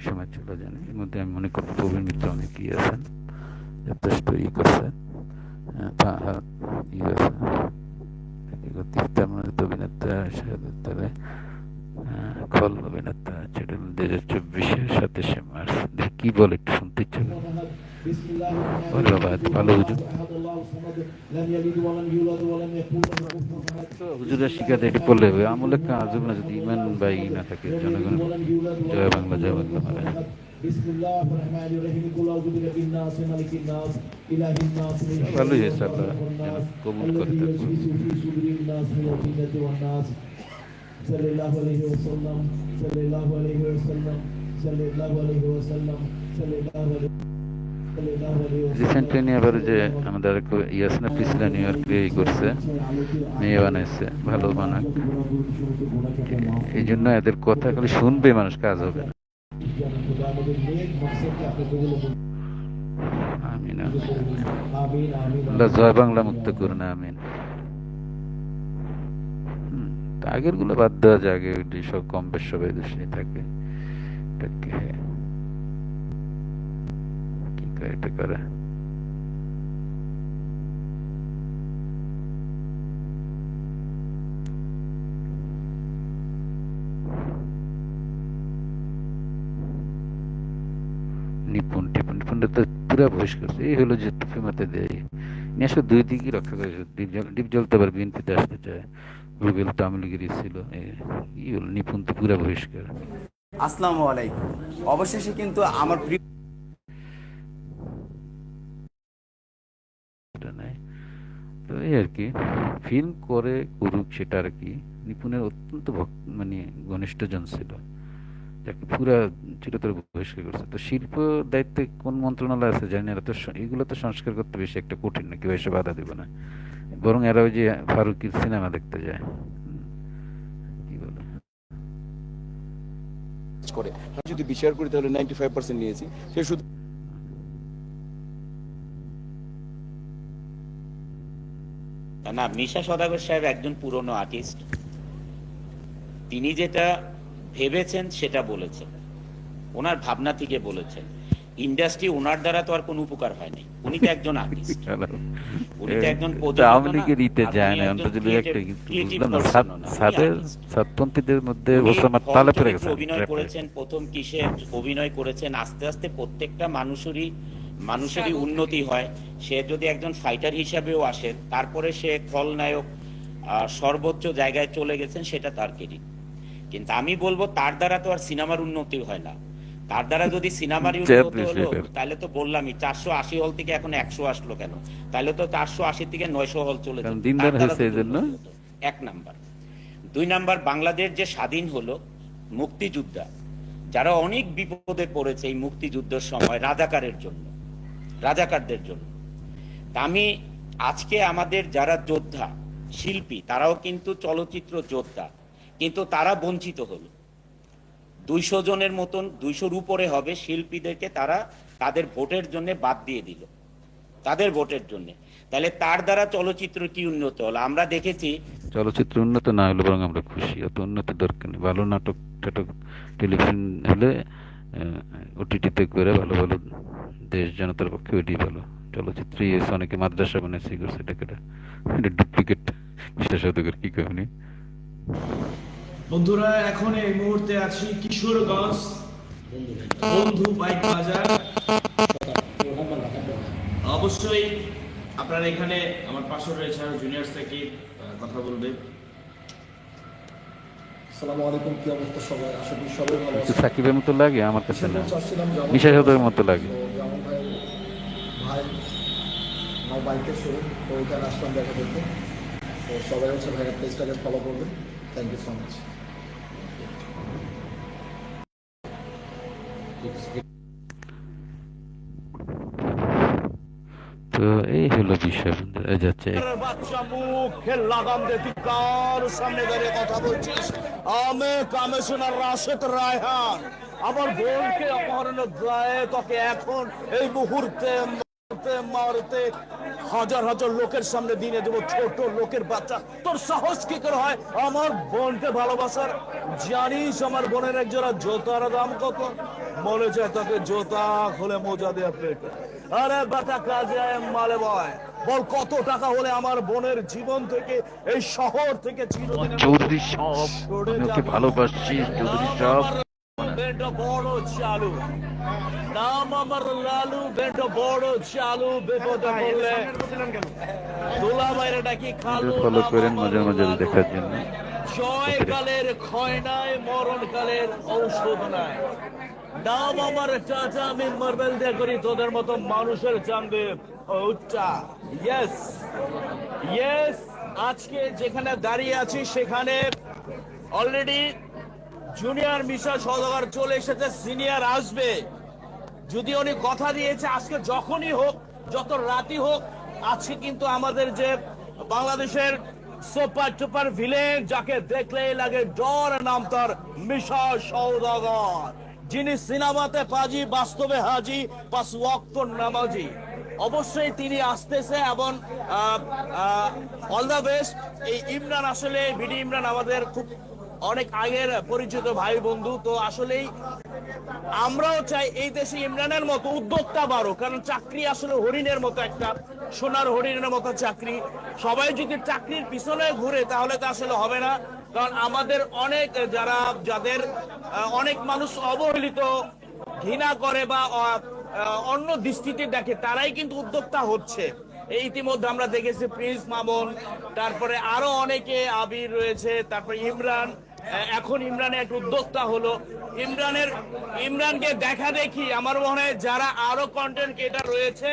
সময় চলে যান এর মধ্যে আমি মনে করি প্রবীণ মিত্র অনেকেই আছেন যথেষ্ট ই করছেন। আহ, তা- হ্যাঁ, ই আছে মধ্যে অভিনেতা খল অভিনেতা চব্বিশের সাথে সে মার্চ কি বলে একটু শুনতে ইচ্ছে করে। بسم الله الرحمن বলো বাবা, الرحيم ভালো হুজুর। أحد الله الصمد لم يلد ولم يولد ولم يكن له كفوا أحد হুজুরের শিকার এটি পড়লে হবে আমলে কাজ না যদি ইমান বা ই না থাকে لم يلد জনগণ ولم يولد ولم জয় يكن বাংলা জয় له বাংলা كفوا মারা أحد بسم الله الرحمن الرحيم قل أعوذ برب الناس ملك الناس إله الناس من شر ভালোই হয়েছে আল্লাহ الناس যেন কবুল করে الذي তারপর يوسوس في صدور الناس من الجنة والناس صلى الله عليه وسلم صلى الله عليه وسلم صلى الله عليه وسلم রিসেন্টলি নিয়ে আবার যে আমাদের ইয়াস না পিছলা নিউ ইয়র্কে ই করছে, মেয়ে বানাইছে, ভালো বানাক। এই জন্য এদের কথা খালি শুনবে মানুষ, কাজ হবে না। আমিন জয় বাংলা মুক্ত করুন, আমিন। আগেরগুলো বাদ দেওয়া যায়, আগে সব কম বেশ সবাই দূষণী থাকে। হ্যাঁ। এটা করে নিপুণ তো পুরা এই হলো যে ফিমাতে দেয়। নিয়ে আসলে দুই দিকই রক্ষা করে। ডিপ জল- জ্বলতে আবার বিএনপিতে আসতে চায়। রুবেল তো আওয়ামী লীগেরই ছিল। এই- হলো নিপুণ তো পুরা বহিষ্কার আসসালামু আলাইকুম। অবশেষে কিন্তু আমার প্রিয় এটা নাই এই আর কি। ফিল্ম করে করুক সেটা আর কি। নিপুণের অত্যন্ত মানে ঘনিষ্ঠজন ছিল। যাকে পুরা চিরতর বহিষ্কার করছে। তো শিল্প দায়িত্বে কোন মন্ত্রণালয় আছে জানি না। তো এগুলো তো সংস্কার করতে বেশি একটা কঠিন না, কেউ এসে বাধা দেবে না। বরং এরা ওই যে ফারুকির সিনেমা দেখতে যায়। করে। যদি বিচার করি তাহলে নাইনটি ফাইভ পার্সেন্ট নিয়েছি। সে শুধু না মিশা সদাগর সাহেব একজন পুরনো আর্টিস্ট। তিনি যেটা ভেবেছেন সেটা বলেছেন। ওনার ভাবনা থেকে বলেছেন। ইন্ডাস্ট্রি ওনার দ্বারা তো আর কোনো উপকার হয়নি উনি তো একজন আর্টিস্ট। উনি তো একজন তো প্রযোজক আওয়ামী লীগের ইতে যায় না একটা artist। সাতপন্থীদের মধ্যে ওসামা তালে পড়ে গেছে অভিনয় করেছেন প্রথম কিসে অভিনয় করেছেন আস্তে আস্তে প্রত্যেকটা মানুষেরই মানুষেরই উন্নতি হয় সে যদি একজন ফাইটার হিসাবেও আসে তারপরে সে খলনায়ক সর্বোচ্চ জায়গায় চলে গেছেন সেটা তার কেরিয়ার কিন্তু আমি বলব তার দ্বারা তো আর সিনেমার উন্নতি হয় না। তার দ্বারা যদি সিনেমার উন্নতি হলো তাহলে তো বললামই চারশো আশি হল থেকে এখন একশো আসলো কেন? তাহলে তো চারশো আশি থেকে নয়শো হল চলে। এক নাম্বার। দুই নাম্বার বাংলাদেশ যে স্বাধীন হলো মুক্তিযোদ্ধা যারা অনেক বিপদে পড়েছে এই মুক্তিযুদ্ধের সময় রাজাকারের জন্য। রাজাকারদের জন্য। আমি আজকে আমাদের যারা যোদ্ধা, শিল্পী, তারাও কিন্তু চলচ্চিত্র যোদ্ধা, কিন্তু তারা বঞ্চিত হলো। দুইশো জনের মতন, দুইশোর উপরে হবে শিল্পীদেরকে তারা তাদের ভোটের জন্য বাদ দিয়ে দিল। তাদের ভোটের জন্য। তাহলে তার দ্বারা চলচ্চিত্র কি উন্নত হলো? আমরা দেখেছি চলচ্চিত্র উন্নত না হলে বরং আমরা খুশি। অত উন্নতি দরকার নেই। ভালো নাটক টাটক টেলিভিশন হলে ওটিটিতে করে ভালো ভালো দেশ জনতার পক্ষে ওইটাই ভালো। চলচ্চিত্র এসে অনেকে মাদ্রাসা বানাইছে করছে এটাকে এটা ডুপ্লিকেট বিশ্বাস হতে কি কাহিনী বন্ধুরা এখন এই মুহূর্তে আছি কিশোরগঞ্জ বন্ধু বাইক বাজার। অবশ্যই আপনারা এখানে আমার পাশে রয়েছে আরও জুনিয়র্স থেকে কথা বলবে। আসসালামু আলাইকুম কি অবস্থা সবাই? আশা করি সবাই ভালো আছেন। সাকিবের মতো লাগে আমার কাছে না। মিশা ভাই- মতো লাগে। বাইকের শোরুম তো ওইখানে আসলাম দেখা করতে তো সবাই হচ্ছে ভাইয়ের পেজটাকে ফলো করবেন থ্যাংক ইউ সো মাচ তো এই হলো বিষয় বন্ধুরা যাচ্ছে বাচ্চা মুখে লাগাম দে তুই কার সামনে দাঁড়িয়ে কথা বলছিস? আমি কমিশনার রাশেদ রায়হান। আমার বোনকে অপহরণের দায়ে তোকে এখন এই মুহূর্তে মারতে মারতে হাজার হাজার লোকের সামনে দিনে দেবো ছোট লোকের বাচ্চা। তোর সাহস কি করে হয়? আমার বোনকে ভালোবাসার। জানিস আমার বোনের একজোড়া জোতার দাম কত? মনে চায় তাকে জোতা খুলে মোজা দিয়ে পেট। আরে বেটা কাজে মালে বয়। বল কত টাকা হলে আমার বোনের জীবন থেকে এই শহর থেকে চিরদিনের মতো চৌধুরী সব ভালোবাসছি চৌধুরী সব বেটা বড় চালু। নাম আমার লালু বেটা বড় চালু বিপদে পড়লে দোলা বাইরে ডাকি খালু ফলো নাম করেন আমার মাঝে মাঝে দেখার জন্য। জয়কালের ক্ষয় নাই মরণকালের ঔষধ নাই। নাম আমার চাচা আমি মার্বেল দিয়ে করি তোদের মতো মানুষের চান্দে ওটা ইয়েস ইয়েস আজকে যেখানে দাঁড়িয়ে আছি সেখানে অলরেডি জুনিয়র মিশা সদাগর চলে এসেছে, সিনিয়র আসবে। যদি উনি কথা দিয়েছে, আজকে যখনই হোক, যত রাতই হোক, আজকে কিন্তু আমাদের যে বাংলাদেশের সুপার টুপার ভিলেন, যাকে দেখলেই লাগে ডর নাম তার মিশা সৌদাগর, যিনি সিনেমাতে পাজি, বাস্তবে হাজি, পাঁচ ওয়াক্ত নামাজি। অবশ্যই তিনি আসতেছে এবং অল দ্য বেস্ট এই ইমরান আসলে বিডি ইমরান আমাদের খুব অনেক আগের পরিচিত ভাই বন্ধু, তো আসলেই আমরাও চাই এই দেশে ইমরানের মতো উদ্যোক্তা বাড়ো কারণ চাকরি আসলে হরিণের মতো একটা, সোনার হরিণের মতো চাকরি। সবাই যদি চাকরির পিছনে ঘুরে, তাহলে তো আসলে হবে না। কারণ আমাদের অনেক যারা, যাদের অনেক মানুষ অবহেলিত, ঘৃণা করে বা অন্য দৃষ্টিতে দেখে, তারাই কিন্তু উদ্যোক্তা হচ্ছে। এই ইতিমধ্যে আমরা দেখেছি প্রিন্স মামুন, তারপরে আরও অনেকে আবির রয়েছে, তারপরে ইমরান এখন ইমরানের এক উদ্যোক্তা হলো। ইমরানের, ইমরানকে দেখা দেখি আমার মনে হয় যারা আরও কন্টেন্ট ক্রিয়েটার রয়েছে,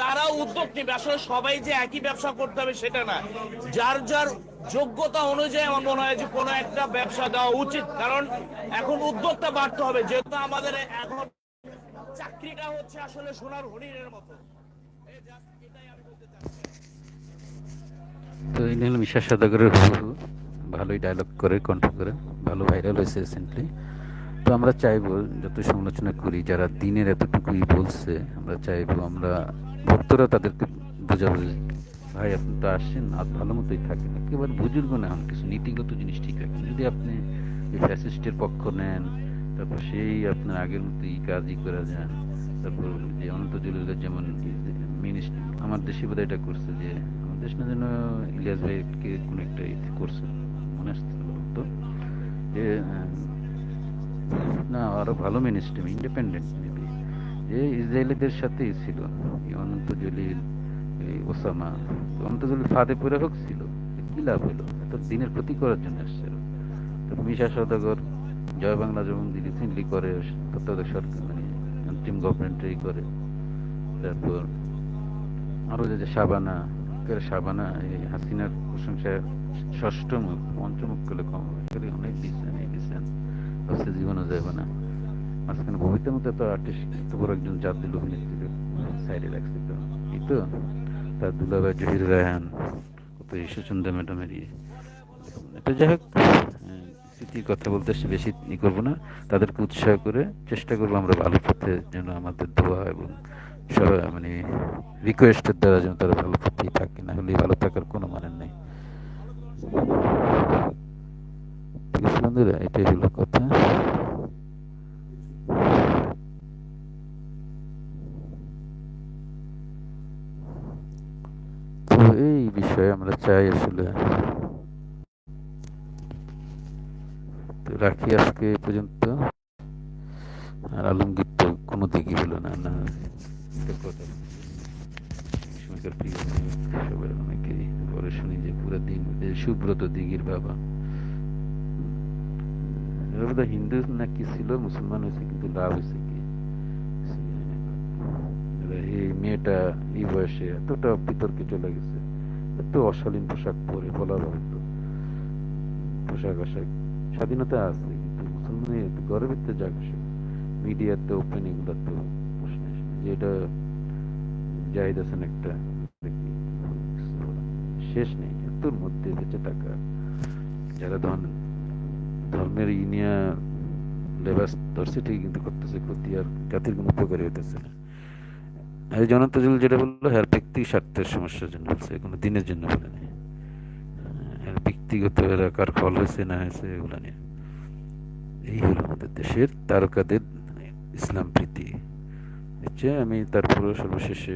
তারাও উদ্যোগ নেবে। আসলে সবাই যে একই ব্যবসা করতে হবে সেটা না। যার যার যোগ্যতা অনুযায়ী আমার মনে হয় যে কোনো একটা ব্যবসা দেওয়া উচিত। কারণ এখন উদ্যোক্তা বাড়তে হবে, যেহেতু আমাদের এখন চাকরিটা হচ্ছে আসলে সোনার হরিণের মতো। এই তো ইনি হলো মিশা সদাগরের হুবহু। ভালোই ডায়লগ করে কণ্ঠ করে, ভালো ভাইরাল হয়েছে রিসেন্টলি তো আমরা চাইব যত সমালোচনা করি, যারা দিনের এতটুকুই বলছে, আমরা চাইব আমরা ভক্তরা তাদেরকে বোঝাবো ভাই, আপনি তো আসছেন আর ভালো মতোই থাকেন। একেবারে বুজুর্গ না হন কিছু নীতিগত জিনিস ঠিক রাখেন যদি আপনি এই ফ্যাসিস্টের পক্ষ নেন, তারপর সেই আপনার আগের মতো এই কাজই করে যান। তারপর যে অনন্ত জলিলের যেমন মিনিস্টার আমার দেশে বোধহয় এটা করছে যে, আমার দেশ না যেন ইলিয়াস ভাইকে কোনো একটা করছে। মনে আসছে তো যে না, আরও ভালো মিনিস্টার ইন্ডিপেন্ডেন্ট মেবি যে ইসরায়েলিদের সাথেই ছিল। অনন্ত জলিল ওসামা অনন্ত জলিল ফাঁদে পড়ে হোক ছিল। কি লাভ হলো? তো দিনের ক্ষতি করার জন্য আসছিল তো মিশা সদাগর জয় বাংলা যেমন রিসেন্টলি করে তত্ত্বাবধায়ক সরকার মানে অন্তিম গভর্নমেন্টই করে। তারপর আরও যে যে সাবানা সাবানা হাসিনার প্রশংসা ষষ্ঠ মুখ পঞ্চমুখ করলে কম হবে অনেক দিচ্ছেন এই দিচ্ছেন ভাবছে জীবনও যাবে না। মাঝখানে ভবিতার মধ্যে তো আর্টিস্ট এত বড় একজন জাত দিল অভিনেত্রী সাইডে রাখছে তো। এই তো, তার দুলাভাই জহির রায়হান, কত ঈশ্বরচন্দ্র ম্যাডামের ইয়ে। এটা যাই হোক স্মৃতির কথা বলতে বেশি ই করব না। তাদেরকে উৎসাহ করে চেষ্টা করব আমরা ভালো পথে যেন আমাদের দোয়া এবং সবাই মানে রিকোয়েস্টের দ্বারা যেন তারা ভালো পথেই থাকে, না হলে ভালো থাকার কোনো মানে নেই। ঠিক আছে বন্ধুরা, এটাই হলো কথা। তো এই বিষয়ে আমরা চাই আসলে তো রাখি আজকে পর্যন্ত। আর আলমগীর তো কোনো দিকই হলো না না। কথা। সময়কার প্রিয় অনেকেই পরে শুনি যে পুরো দিন সুব্রত দিঘির বাবা। হিন্দু না কি ছিল, মুসলমান হয়েছে, কিন্তু লাভ হয়েছে কি? এই মেয়েটা এই বয়সে এতটা বিতর্কে চলে গেছে, এত অশালীন পোশাক পরে বলার হতো পোশাক আশাক স্বাধীনতা আছে, কিন্তু মুসলমানের গর্বের যাক মিডিয়াতে, ওপেন এগুলো তো প্রশ্ন এটা জাহিদ হাসান একটা শেষ নেই এতর মধ্যে বেঁচে থাকা। যারা ধন ধর্মের ইনিয়া লেবাস ধরছে কিন্তু করতেছে ক্ষতি আর জাতির কোনো উপকারী হতেছে না। এই জনতাজুল যেটা বলল হ্যাঁ ব্যক্তি স্বার্থের সমস্যার জন্য বলছে কোনো দিনের জন্য বলেনি হ্যাঁ, ব্যক্তিগত এলাকার ফল হয়েছে না হয়েছে এগুলো নিয়ে। এই হলো আমাদের দেশের তারকাদের ইসলাম প্রীতি। হচ্ছে আমি তারপরে সর্বশেষে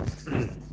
Mm-hmm.